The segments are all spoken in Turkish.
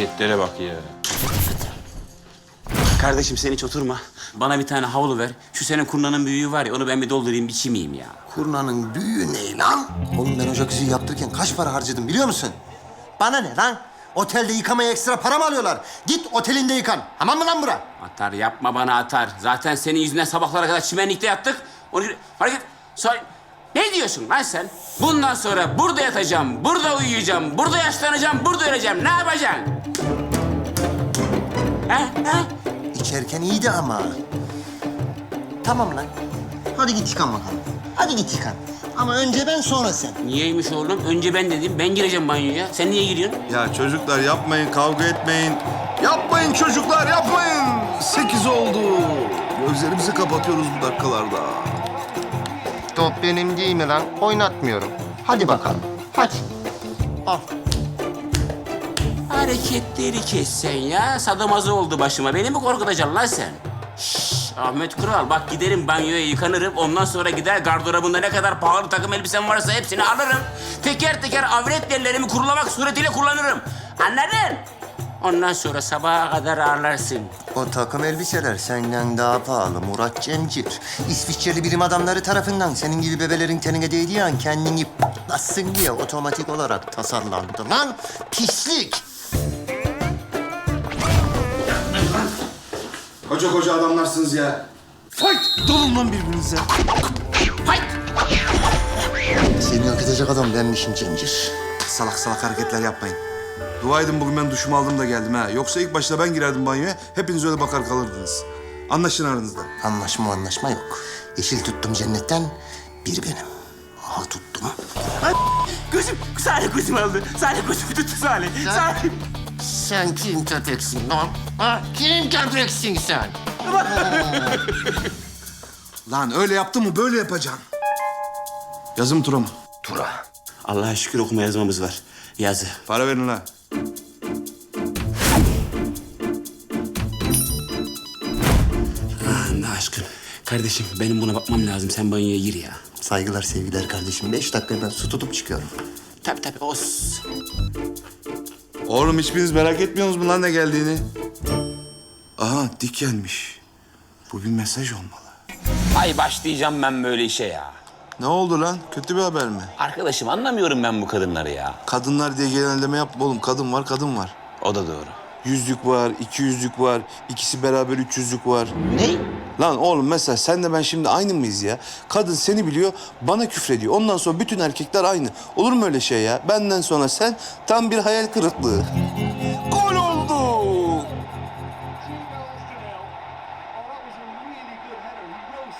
Hareketlere bak ya. Kardeşim sen hiç oturma. Bana bir tane havlu ver. Şu senin kurnanın büyüğü var ya onu ben bir doldurayım biçimeyim ya. Kurnanın büyüğü ne lan? Oğlum ben ocak yüzüğü yaptırırken kaç para harcadım biliyor musun? Bana ne lan? Otelde yıkamaya ekstra para mı alıyorlar? Git otelinde yıkan. Tamam mı lan bura? Atar yapma bana atar. Zaten senin yüzünden sabahlara kadar çimenlikte yattık. Onu hareket... Sonra... Ne diyorsun lan sen? Bundan sonra burada yatacağım, burada uyuyacağım, burada yaşlanacağım, burada öleceğim. Ne yapacaksın? He? He? İçerken iyiydi ama. Tamam lan. Hadi git yıkan bakalım. Hadi git yıkan. Ama önce ben sonra sen. Niyeymiş oğlum? Önce ben dedim. Ben gireceğim banyoya. Sen niye giriyorsun? Ya çocuklar yapmayın, kavga etmeyin. Yapmayın çocuklar, yapmayın. Sekiz oldu. Gözlerimizi kapatıyoruz bu dakikalarda. Top benim değil mi lan? Oynatmıyorum. Hadi bakalım. Hadi. Al. Hareketleri kes sen ya. Sadomazo oldu başıma. Beni mi korkutacaksın lan sen? Şşş, Ahmet Kural bak giderim banyoya yıkanırım. Ondan sonra gider gardırobunda ne kadar pahalı takım elbisem varsa hepsini alırım. Teker teker avret yerlerimi kurulamak suretiyle kullanırım. Anladın? Ondan sonra sabaha kadar ağlarsın. O takım elbiseler senden daha pahalı Murat Cemcir. İsviçreli bilim adamları tarafından senin gibi bebelerin tenine değdiği an kendini patlatsın diye otomatik olarak tasarlandı lan. Pislik. Koca koca adamlarsınız ya. Fight! Dalın lan birbirinize. Hayt! Seni yok edecek adam benmişim Cemcir. Salak salak hareketler yapmayın. Dua edin bugün ben duşumu aldım da geldim ha. Yoksa ilk başta ben girerdim banyoya, hepiniz öyle bakar kalırdınız. Anlaşın aranızda. Anlaşma anlaşma yok. Yeşil tuttum cennetten, bir benim. Aha tuttum. Gözüm, Salih gözüm aldı. Salih gözümü tuttu Salih. Salih. Sen kim köpeksin lan? Ha? Kim köpeksin sen? Lan öyle yaptın mı böyle yapacaksın. Yazım tura mı? Tura. Allah'a şükür okuma yazmamız var. Yazı. Para verin ha. Allah aşkına. Kardeşim benim buna bakmam lazım. Sen banyoya gir ya. Saygılar sevgiler kardeşim. Beş dakika ben su tutup çıkıyorum. Tabii tabii os. Oğlum hiçbiriniz merak etmiyorsunuz mu lan ne geldiğini? Aha dik gelmiş. Bu bir mesaj olmalı. Ay başlayacağım ben böyle işe ya. Ne oldu lan? Kötü bir haber mi? Arkadaşım anlamıyorum ben bu kadınları ya. Kadınlar diye genelleme yapma oğlum. Kadın var, kadın var. O da doğru. Yüzlük var, iki yüzlük var, ikisi beraber üç yüzlük var. Ne? Lan oğlum mesela sen de ben şimdi aynı mıyız ya? Kadın seni biliyor, bana küfrediyor. Ondan sonra bütün erkekler aynı. Olur mu öyle şey ya? Benden sonra sen tam bir hayal kırıklığı. Gol oldu!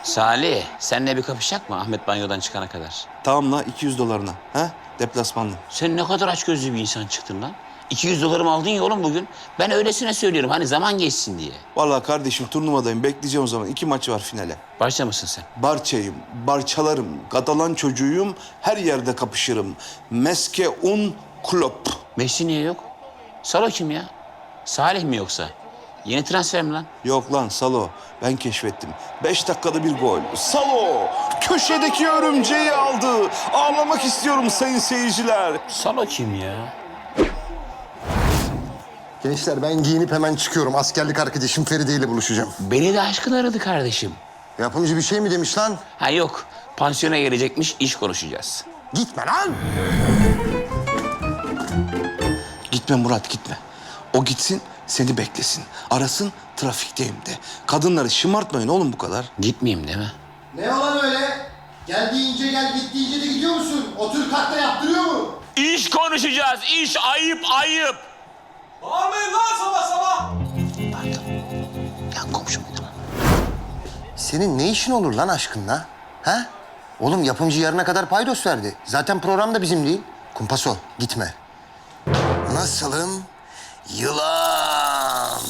Salih, senle bir kapışacak mı Ahmet banyodan çıkana kadar? Tamam la 200 dolarına. Ha? Deplasmanlı. Sen ne kadar açgözlü bir insan çıktın lan. 200 dolarımı aldın ya oğlum bugün. Ben öylesine söylüyorum hani zaman geçsin diye. Vallahi kardeşim turnuvadayım. Bekleyeceğim o zaman. İki maç var finale. Başla mısın sen? Barçayım, barçalarım, Katalan çocuğuyum, her yerde kapışırım. Meske un klop. Messi niye yok? Salo kim ya? Salih mi yoksa? Yeni transfer mi lan? Yok lan Salo, ben keşfettim. Beş dakikada bir gol. Salo, köşedeki örümceği aldı. Ağlamak istiyorum sayın seyirciler. Salo kim ya? Gençler ben giyinip hemen çıkıyorum. Askerlik arkadaşım Feride ile buluşacağım. Beni de aşkın aradı kardeşim. Yapımcı bir şey mi demiş lan? Ha yok, pansiyona gelecekmiş, iş konuşacağız. Gitme lan! Gitme Murat gitme. O gitsin seni beklesin. Arasın trafikteyim de. Kadınları şımartmayın oğlum bu kadar. Gitmeyeyim değil mi? Ne olan öyle? Gel deyince gel, git deyince de gidiyor musun? Otur kalk da yaptırıyor mu? İş konuşacağız, iş ayıp ayıp. Bağırmayın lan sabah sabah. Yan komşu muydu lan? Senin ne işin olur lan aşkınla? Ha? Oğlum yapımcı yarına kadar paydos verdi. Zaten program da bizim değil. Kumpas ol, gitme. Nasılım? Yılan!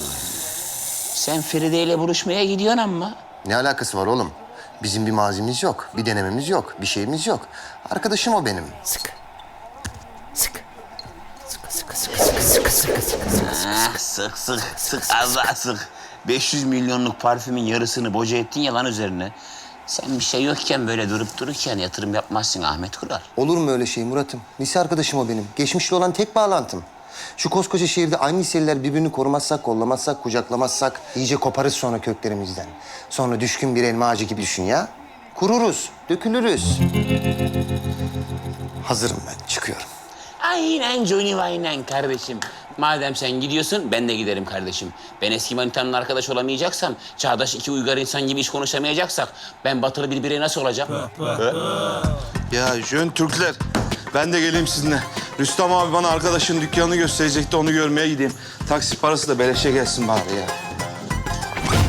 Sen Feride ile buluşmaya gidiyorsun ama. Ne alakası var oğlum? Bizim bir mazimiz yok, bir denememiz yok, bir şeyimiz yok. Arkadaşım o benim. Sık. Sıkı sıkı sıkı sıkı sıkı sık sık sık az daha sık. 500 milyonluk parfümün yarısını boca ettin ya lan üzerine. Sen bir şey yokken böyle durup dururken yatırım yapmazsın Ahmet Kural. Olur mu öyle şey Murat'ım? Lise arkadaşım o benim. Geçmişle olan tek bağlantım. Şu koskoca şehirde aynı liseliler birbirini korumazsak, kollamazsak, kucaklamazsak iyice koparız sonra köklerimizden. Sonra düşkün bir elma ağacı gibi düşün ya. Kururuz, dökülürüz. Hazırım ben, çıkıyorum. Aynen Johnny aynen kardeşim. Madem sen gidiyorsun ben de giderim kardeşim. Ben eski manitanın arkadaş olamayacaksam, çağdaş iki uygar insan gibi iş konuşamayacaksak ben batılı bir birey nasıl olacağım? Ya Jön Türkler. Ben de geleyim sizinle. Rüstem abi bana arkadaşın dükkanını gösterecekti. Onu görmeye gideyim. Taksi parası da beleşe gelsin bari ya.